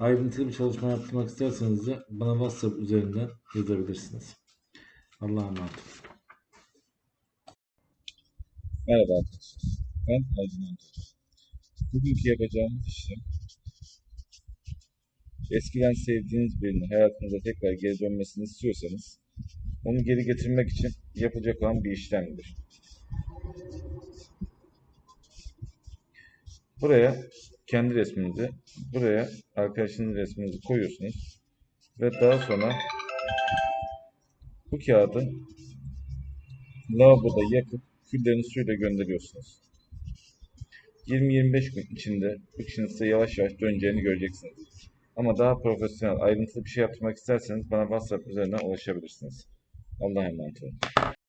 Ayrıntılı bir çalışma yaptırmak isterseniz de bana WhatsApp üzerinden yazabilirsiniz. Allah'a emanet. Merhaba arkadaşlar. Ben Ercüment Hoca. Bugünkü yapacağımız işlem eskiden sevdiğiniz birinin hayatınıza tekrar geri dönmesini istiyorsanız onu geri getirmek için yapılacak olan bir işlemdir. Buraya kendi resminizi, buraya arkadaşınızın resminizi koyuyorsunuz ve daha sonra bu kağıdı lavaboda yakıp küllerini suyla gönderiyorsunuz. 20-25 gün içinde bu kişinin size yavaş yavaş döneceğini göreceksiniz. Ama daha profesyonel, ayrıntılı bir şey yaptırmak isterseniz bana WhatsApp üzerinden ulaşabilirsiniz. Allah'a emanet olun.